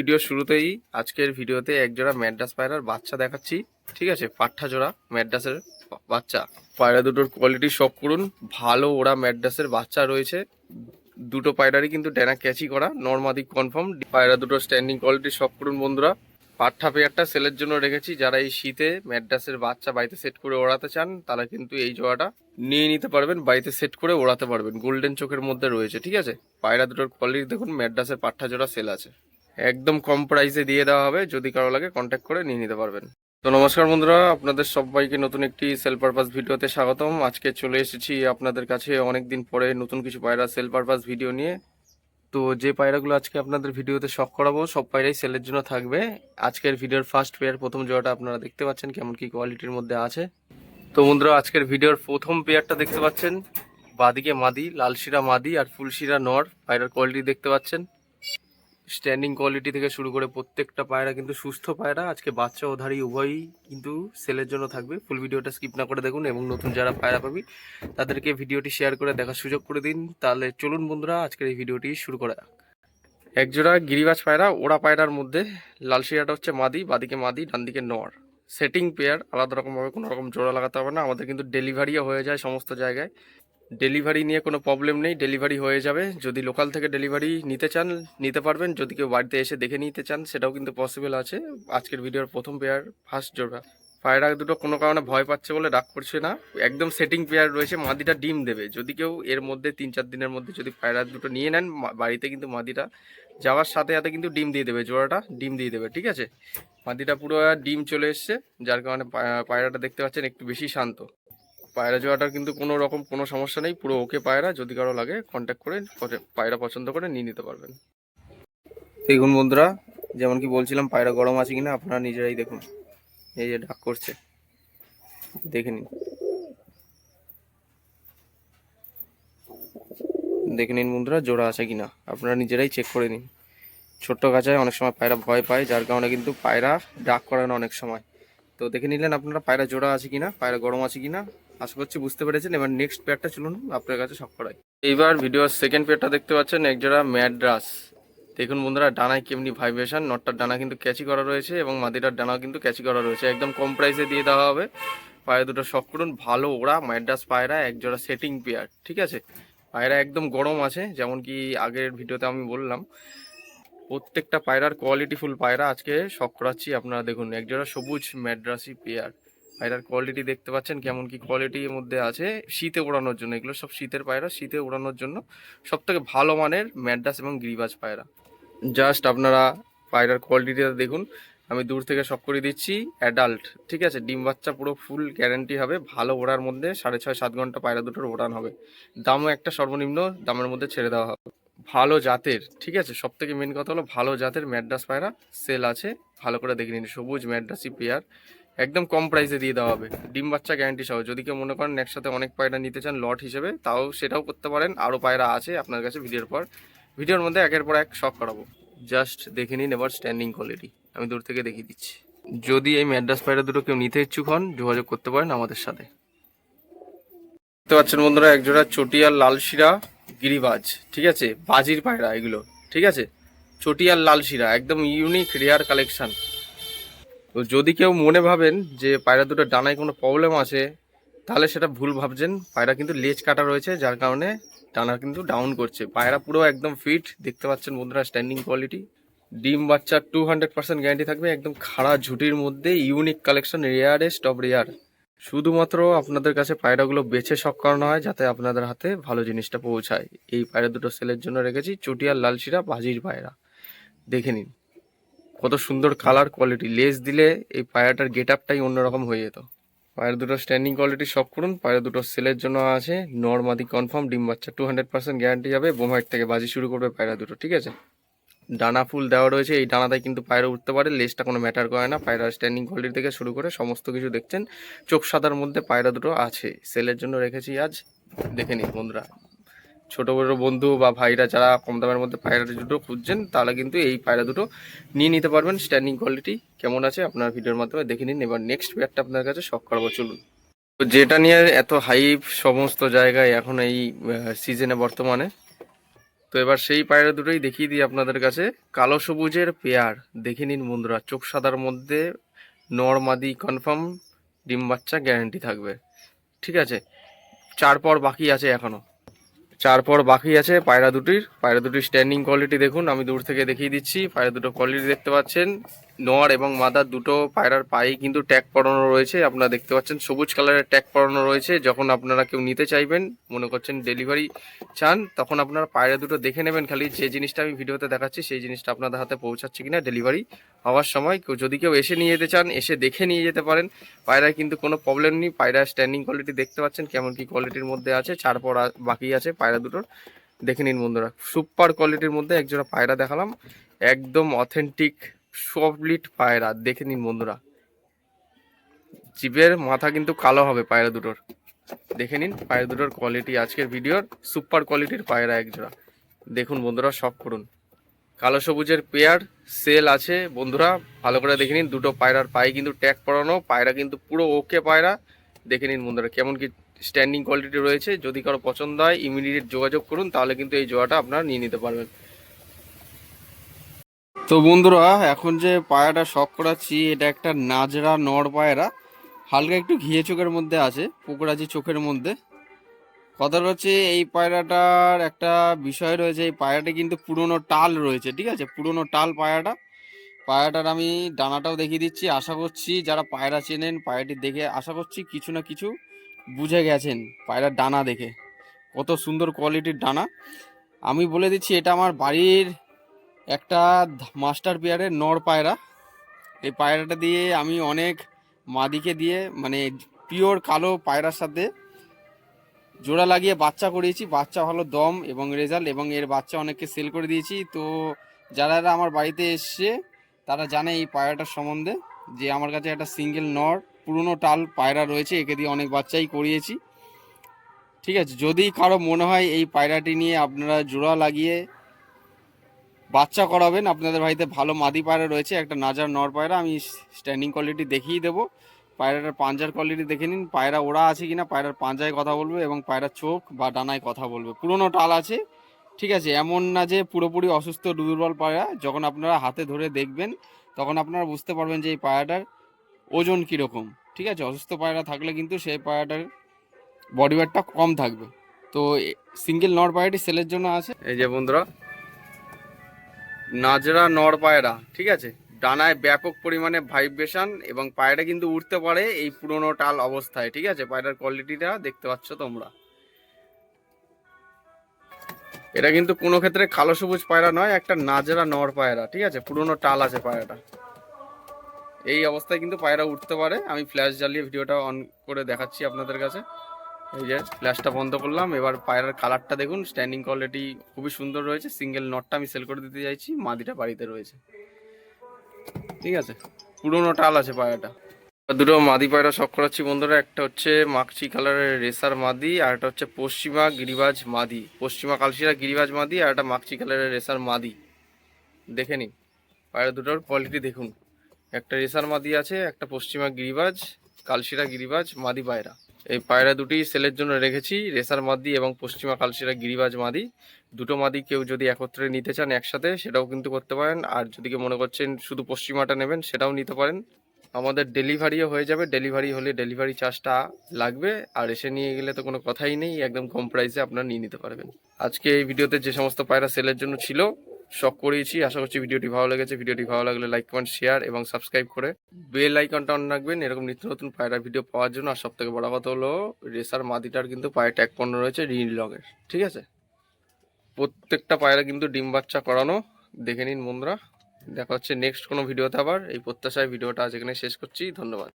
Video শুরুতেই আজকের ভিডিওতে একজোড়া ম্যাড্রাস পায়রার বাচ্চা দেখাচ্ছি, ঠিক আছে? পাঠা জোড়া ম্যাড্রাসের বাচ্চা। পায়রা দুটোর কোয়ালিটি শখ করুন, ভালো ওরা ম্যাড্রাসের বাচ্চা রয়েছে। দুটো পায়রারই কিন্তু ডেনা ক্যাচি করা নর্মাদি কনফার্ম পায়রা দুটোর স্ট্যান্ডিং কোয়ালিটি শখ করুন বন্ধুরা। পাঠা পেয়ারটা সেলের জন্য রেখেছি, যারা এই শীতে ম্যাড্রাসের বাচ্চা বাড়িতে সেট করে ওড়াতে চান, তারা কিন্তু এই জোড়াটা নিয়ে নিতে পারবেন, বাড়িতে সেট করে ওড়াতে পারবেন। গোল্ডেন চোখের মধ্যে রয়েছে, ঠিক আছে? পায়রা দুটোর কোয়ালিটি দেখুন, ম্যাড্রাসের পাঠা জোড়া সেল আছে। একদম কম প্রাইসে দিয়ে দেওয়া হবে। যদি কারও লাগে কন্ট্যাক্ট করে নিয়ে নিতে পারবেন। তো নমস্কার বন্ধুরা, আপনাদের সবাইকে নতুন একটি সেল পারপাস ভিডিওতে স্বাগতম। আজকে চলে এসেছি আপনাদের কাছে অনেক দিন পরে নতুন কিছু পায়রা সেল পারপাস ভিডিও নিয়ে। তো যে পায়রাগুলো আজকে আপনাদের ভিডিওতে শখ করাবো, সব পায়রাই সেলের জন্য থাকবে। আজকের ভিডিওর ফার্স্ট পেয়ার প্রথম জোড়াটা আপনারা দেখতে পাচ্ছেন কেমন কি কোয়ালিটির মধ্যে আছে। তো বন্ধুরা, আজকের ভিডিওর প্রথম পেয়ারটা দেখতে পাচ্ছেন। বাদিকে মাদি লালশিরা মাদি আর ফুলশিরা নর, পায়রার কোয়ালিটি দেখতে পাচ্ছেন। স্ট্যান্ডিং কোয়ালিটি থেকে শুরু করে প্রত্যেকটা পায়রা কিন্তু সুস্থ পায়রা। আজকে বাচ্চা ও ধারী উভয়ই কিন্তু সেলের জন্য থাকবে। ফুল ভিডিওটা স্কিপ না করে দেখুন এবং নতুন যারা পায়রা পাবি, তাদেরকে ভিডিওটি শেয়ার করে দেখার সুযোগ করে দিন। তাহলে চলুন বন্ধুরা, আজকের এই ভিডিওটি শুরু করা একজোড়া গিরিবাজ পায়রা, ওড়া পায়রার মধ্যে লাল শিরাটা হচ্ছে মাদি, বাদিকে মাদি ডান দিকে নর। সেটিং পেয়ার আলাদা রকমভাবে কোনো রকম জোড়া লাগাতে হবে না। আমাদের কিন্তু ডেলিভারিও হয়ে যায় সমস্ত জায়গায়। ডেলিভারি নিয়ে কোনো প্রবলেম নেই, ডেলিভারি হয়ে যাবে। যদি লোকাল থেকে ডেলিভারি নিতে চান, নিতে পারবেন। যদি কেউ বাড়িতে এসে দেখে নিতে চান, সেটাও কিন্তু পসিবল আছে। আজকের ভিডিওর প্রথম পেয়ার ফার্স্ট জোড়া। পায়রা দুটো কোনো কারণে ভয় পাচ্ছে বলে ডাক করছে না। একদম সেটিং পেয়ার রয়েছে, মাদিটা ডিম দেবে। যদি কেউ এর মধ্যে তিন চার দিনের মধ্যে যদি পায়রা দুটো নিয়ে নেন বাড়িতে কিন্তু মাদিটা যাওয়ার সাথে সাথে কিন্তু ডিম দিয়ে দেবে, জোড়াটা ডিম দিয়ে দেবে, ঠিক আছে? মাদিটা পুরো ডিম চলে এসছে, যার কারণে পায়রাটা দেখতে পাচ্ছেন একটু বেশি শান্ত। পায়রা জোড়াটার কিন্তু কোনো রকম কোনো সমস্যা নেই, পুরো ওকে পায়রা, যদি কারও লাগে কন্ট্যাক্ট করে পায়রা পছন্দ করে নিয়ে নিতে পারবেন। দেখুন বন্ধুরা, যেমন কি বলছিলাম, পায়রা গরম আছে কিনা আপনারা নিজেরাই দেখুন। এই যে ডাক করছে, দেখে নিন। দেখে নিন বন্ধুরা, জোড়া আছে কিনা, আপনারা নিজেরাই চেক করে নিন। ছোট্ট গাছায় অনেক সময় পায়রা ভয় পায়, যার কারণে কিন্তু পায়রা ডাক করে না অনেক সময়। তো দেখে নিলেন আপনারা পায়রা জোড়া আছে কিনা, পায়রা গরম আছে কিনা। আশা করছি বুঝতে পেরেছেন। এবার নেক্সট পেয়ারটা চলুন আপনার কাছে সব করাই। এইবার ভিডিওর সেকেন্ড পেয়ারটা দেখতে পাচ্ছেন, এক জোড়া ম্যাড্রাস দেখুন বন্ধুরা, ডানায় কেমনি ভাইব্রেশন নটটার ডানা কিন্তু ক্যাচি করা রয়েছে এবং মাদিটার ডানাও কিন্তু ক্যাচি করা রয়েছে। একদম কম প্রাইসে দিয়ে দেওয়া হবে। পায়রা দুটো শখ করুন, ভালো ওরা ম্যাড্রাস পায়রা, এক জোড়া সেটিং পেয়ার ঠিক আছে? পায়রা একদম গরম আছে যেমন কি আগের ভিডিওতে আমি বললাম। প্রত্যেকটা পায়রার কোয়ালিটি ফুল পায়রা আজকে শখ করাচ্ছি আপনারা দেখুন। একজোড়া সবুজ ম্যাড্রাসি পেয়ার পায়রার কোয়ালিটি দেখতে পাচ্ছেন কেমন কি কোয়ালিটির মধ্যে আছে। শীতে ওড়ানোর জন্য, এগুলো সব শীতের পায়রা, শীতে ওড়ানোর জন্য সব থেকে ভালো মানের ম্যাড্রাস এবং গিরিবাজ পায়রা। জাস্ট আপনারা পায়রার কোয়ালিটিটা দেখুন, আমি দূর থেকে সব করে দিচ্ছি অ্যাডাল্ট ঠিক আছে? ডিম বাচ্চা পুরো ফুল গ্যারেন্টি হবে, ভালো ওড়ার মধ্যে সাড়ে ছয় সাত ঘণ্টা পায়রা দুটোর ওড়ান হবে। দামও একটা সর্বনিম্ন, দামের মধ্যে ছেড়ে দেওয়া হবে। ভালো জাতের, ঠিক আছে? সব থেকে মেন কথা হলো ভালো জাতের ম্যাড্রাস পায়রা সেল আছে। ভালো করে দেখে নিন, সবুজ ম্যাড্রাসি পেয়ার একদম কম প্রাইসে দিয়ে দেওয়া হবে। ডিম বাচ্চা গ্যারান্টি সহ। যদি কেউ মনে করেন একসাথে অনেক পায়রা নিতে চান লট হিসেবে, তাও সেটাও করতে পারেন। আরও পায়রা আছে আপনার কাছে ভিডিওর পর। ভিডিওর মধ্যে একের পর এক শখ করাবো। জাস্ট দেখে নিন এবার স্ট্যান্ডিং কোয়ালিটি আমি দূর থেকে দেখিয়ে দিচ্ছি। যদি এই ম্যাড্রাস পায়রা দুটো কেউ নিতে ইচ্ছুক হন, যোগাযোগ করতে পারেন আমাদের সাথে। দেখতে পাচ্ছেন বন্ধুরা একজোড়া চটিয়াল লাল শিরা। গিরিবাজ, ঠিক আছে? বাজির পায়রা এগুলো, ঠিক আছে? চটিয়াল লাল শিরা, একদম ইউনিক রেয়ার কালেকশান তো যদি কেউ মনে ভাবেন যে পায়রা দুটো ডানায় কোনো প্রবলেম আছে, তাহলে সেটা ভুল ভাবছেন। পায়রা কিন্তু লেজ কাটা রয়েছে, যার কারণে ডানা কিন্তু ডাউন করছে। পায়রা পুরো একদম ফিট দেখতে পাচ্ছেন বন্ধুরা স্ট্যান্ডিং কোয়ালিটি ডিম বাচ্চা টু হান্ড্রেড পার্সেন্ট গ্যারান্টি থাকবে, একদম খাড়া ঝুটির মধ্যে unique collection rarest of rare শুধুমাত্র আপনাদের কাছে পায়রাগুলো বেছে শখ করানো হয় যাতে আপনাদের হাতে ভালো জিনিসটা পৌঁছায়। এই পায়রা দুটো সেলের জন্য রেখেছি চটিয়ার লালশিরা বাজির পায়রা। দেখে নিন, কত সুন্দর কালার কোয়ালিটি লেস দিলে এই পায়রাটার গেট আপটাই অন্যরকম হয়ে যেত। পায়রা দুটো স্ট্যান্ডিং কোয়ালিটি সব করুন। পায়রা দুটো সেলের জন্য আছে নর্মাদি কনফার্ম ডিম বাচ্চা টু হান্ড্রেড পার্সেন্ট গ্যারান্টি যাবে বোমহাইট থেকে বাজি শুরু করবে পায়রা দুটো, ঠিক আছে? ডানা ফুল দেওয়া রয়েছে, এই ডানাতে কিন্তু পায়রা উঠতে পারে, লেজটা কোনো ম্যাটার করে না। পায়রা স্ট্যান্ডিং কোয়ালিটি থেকে শুরু করে সমস্ত কিছু দেখছেন। চোখ সাদার মধ্যে পায়রা দুটো আছে। সেলের জন্য রেখেছি আজ। দেখে নিন বন্ধুরা। ছোট বড় বন্ধু বা ভাইরা যারা কম দামের মধ্যে পায়রা দুটো খুঁজছেন তাহলে কিন্তু এই পায়রা দুটো নিয়ে নিতে পারবেন। স্ট্যান্ডিং কোয়ালিটি কেমন আছে আপনার ভিডিওর মাধ্যমে দেখে নিন। এবার নেক্সট পেয়ারটা আপনার কাছে শখ করাবো, চলুন। তো যেটা নিয়ে এত হাইপ সমস্ত জায়গায় এখন এই সিজনে বর্তমানে তো এবার সেই পায়রা দুটোই দেখিয়ে দিই আপনাদের কাছে। কালো সবুজের পেয়ার, দেখে নিন বন্ধুরা, চোখ সাদার মধ্যে নরমাদি কনফার্ম ডিম বাচ্চা গ্যারান্টি থাকবে। ঠিক আছে? চার পর বাকি আছে এখনও চার পর বাকি আছে পায়রা দুটির। পায়রা দুটির স্ট্যান্ডিং কোয়ালিটি দেখুন, আমি দূর থেকে দেখিয়ে দিচ্ছি। পায়রা দুটো কোয়ালিটি দেখতে পাচ্ছেন। নর এবং মাদার দুটো পায়রার পায়ে কিন্তু ট্যাগ পরানো রয়েছে। আপনারা দেখতে পাচ্ছেন সবুজ কালারের ট্যাগ পরানো রয়েছে। যখন আপনারা কেউ নিতে চাইবেন, মনে করছেন ডেলিভারি চান, তখন আপনারা পায়রা দুটো দেখে নেবেন খালি যে জিনিসটা আমি ভিডিওতে দেখাচ্ছি, সেই জিনিসটা আপনাদের হাতে পৌঁছাচ্ছে কিনা ডেলিভারি হওয়ার সময়। কেউ যদি কেউ এসে নিয়ে যেতে চান, এসে দেখে নিয়ে যেতে পারেন। পায়রায় কিন্তু কোনো প্রবলেম নেই। পায়রার স্ট্যান্ডিং কোয়ালিটি দেখতে পাচ্ছেন কেমন কি কোয়ালিটির মধ্যে আছে, চার পর বাকি আছে পায়রা দুটোর। দেখে নিন বন্ধুরা সুপার কোয়ালিটির মধ্যে একজোড়া পায়রা দেখালাম। একদম অথেন্টিক সবলিট পায়রা, দেখে নিন বন্ধুরা। জিপের মাথা কিন্তু কালো হবে পায়রা দুটোর। দেখে নিন পায়রা দুটোর কোয়ালিটি আজকের ভিডিওর সুপার কোয়ালিটির পায়রা একজোড়া দেখুন বন্ধুরা শখ করুন। কালো সবুজের পেয়ার সেল আছে। বন্ধুরা, ভালো করে দেখে নিন, দুটো পায়রার পায়ে কিন্তু ট্যাগ পরানো, পায়রা কিন্তু পুরো ওকে পায়রা। দেখে নিন বন্ধুরা, কেমন কি স্ট্যান্ডিং কোয়ালিটি রয়েছে। যদি কারও পছন্দ হয় ইমিডিয়েট যোগাযোগ করুন, তাহলে কিন্তু এই জোড়াটা আপনারা নিয়ে নিতে পারবেন। তো বন্ধুরা, এখন যে পায়রাটা শখ করাচ্ছি, এটা একটা নাজরা নড় পায়রা। হালকা একটু ঘিয়ে চোখের মধ্যে আছে পুকুরাজি চোখের মধ্যে। কথা হচ্ছে, এই পায়রাটার একটা বিষয় রয়েছে, এই পায়রাটা কিন্তু পুরনো টাল রয়েছে, ঠিক আছে? পুরনো টাল পায়রাটা। পায়রাটার আমি ডানাটাও দেখিয়ে দিচ্ছি। আশা করছি যারা পায়রা চেনেন, পায়রাটি দেখে আশা করছি কিছু না কিছু বুঝে গেছেন, পায়রার ডানা দেখে। কত সুন্দর কোয়ালিটির ডানা। আমি বলে দিচ্ছি, এটা আমার বাড়ির একটা মাস্টার পেয়ারের নর পায়রা। এই পায়রাটা দিয়ে আমি অনেক মাদিকে দিয়ে মানে পিওর কালো পায়রার সাথে জোড়া লাগিয়ে বাচ্চা করিয়েছি। বাচ্চা ভালো দম এবং রেজাল্ট এবং এর বাচ্চা অনেককে সেল করে দিয়েছি। তো যারা আমার বাড়িতে এসছে, তারা জানে এই পায়রাটার সম্বন্ধে যে আমার কাছে একটা সিঙ্গেল নর, পুরনো টাল পায়রা রয়েছে, একে দিয়ে অনেক বাচ্চাই করিয়েছি। ঠিক আছে, যদি কারও মনে হয় এই পায়রাটি নিয়ে আপনারা জোড়া লাগিয়ে বাচ্চা করাবেন, আপনাদের বাড়িতে ভালো মাদি পায়রা রয়েছে, একটা নাজার নর পায়রা, আমি স্ট্যান্ডিং কোয়ালিটি দেখিয়ে দেবো। পায়রাটার পাঞ্জার কোয়ালিটি দেখে নিন, পায়রা ওরা আছে কিনা, পায়রার পাঞ্জায় কথা বলবে এবং পায়রার চোখ বা ডানায় কথা বলবে। পুরনো টাল আছে, ঠিক আছে, এমন না যে পুরোপুরি অসুস্থ দুর্বল পায়রা, যখন আপনারা হাতে ধরে দেখবেন, তখন আপনারা বুঝতে পারবেন যে এই পায়রাটার ওজন কীরকম, ঠিক আছে? অসুস্থ পায়রা থাকলে কিন্তু সেই পায়রাটার বডি ওয়েটটা কম থাকবে। তো সিঙ্গেল নর পায়রাটি সেলের জন্য আছে। এই যে বন্ধুরা নাজরা নর পায়রা, ঠিক আছে? ডানায় ব্যাপক পরিমাণে ভাইব্রেশন এবং পায়রা কিন্তু উঠতে পারে এই পুরনো টাল অবস্থায়, ঠিক আছে? পায়রার কোয়ালিটিটা দেখতে পাচ্ছ তোমরা। এটা কিন্তু কোনো ক্ষেত্রে কালো সবুজ পায়রা নয়, একটা নাজরা নর পায়রা, ঠিক আছে? পুরনো টাল আছে পায়রাটা। এই অবস্থায় কিন্তু পায়রা উঠতে পারে। আমি ফ্ল্যাশ জ্বালিয়ে ভিডিওটা অন করে দেখাচ্ছি আপনাদের কাছে। এই যে ফ্ল্যাশটা বন্ধ করলাম। এবার পায়রার কালারটা দেখুন স্ট্যান্ডিং কোয়ালিটি খুবই সুন্দর রয়েছে। সিঙ্গেল নটটা আমি সেল করে দিতে চাইছি, মাদিটা বাড়িতে রয়েছে। ঠিক আছে? পুরোনো টাল আছে পায়রাটা। দুটো মাদি পায়রা শখ করাচ্ছি বন্ধুরা। একটা হচ্ছে মাকচি কালারের রেসার মাদি, আর একটা হচ্ছে পশ্চিমা গিরিবাজ মাদি। পশ্চিমা কালশিরা গিরিবাজ মাদি, আর একটা মাকচি কালারের রেসার মাদি। দেখে নিন। পায়রা দুটোর কোয়ালিটি দেখুন। একটা রেসার মাদি আছে, একটা পশ্চিমা গিরিবাজ, কালশিরা গিরিবাজ, মাদি পায়রা। এই পায়রা দুটি সেলের জন্য রেখেছি, রেসার মাদি এবং পশ্চিমা কালশিরা গিরিবাজ মাদি। দুটো মাদি কেউ যদি একত্রে নিতে চান একসাথে, সেটাও কিন্তু করতে পারেন। আর যদি কেউ মনে করছেন শুধু পশ্চিমাটা নেবেন, সেটাও নিতে পারেন। আমাদের ডেলিভারিও হয়ে যাবে। ডেলিভারি হলে ডেলিভারি চার্জটা লাগবে। আর এসে নিয়ে গেলে তো কোনো কথাই নেই, একদম কম প্রাইসে আপনারা নিয়ে নিতে পারবেন। আজকে এই ভিডিওতে যে সমস্ত পায়রা সেলের জন্য ছিল শখ করিয়েছি। আশা করছি ভিডিওটি ভালো লেগেছে। ভিডিওটি ভালো লাগলে লাইক, কমেন্ট, শেয়ার এবং সাবস্ক্রাইব করে বেল আইকনটা অন রাখবেন। এরকম নিত্য নতুন পায়রা ভিডিও পাওয়ার জন্য। আর সব থেকে বড় কথা হলো, রেসার মাদিটার কিন্তু পায়ে ট্যাগ পণ্য রয়েছে রিল লগের ঠিক আছে? প্রত্যেকটা পায়রা কিন্তু ডিম বাচ্চা করানো। দেখে নিন বন্ধুরা। দেখা হচ্ছে নেক্সট কোনো ভিডিওতে আবার। এই প্রত্যাশায় ভিডিওটা আজ এখানে শেষ করছি। ধন্যবাদ।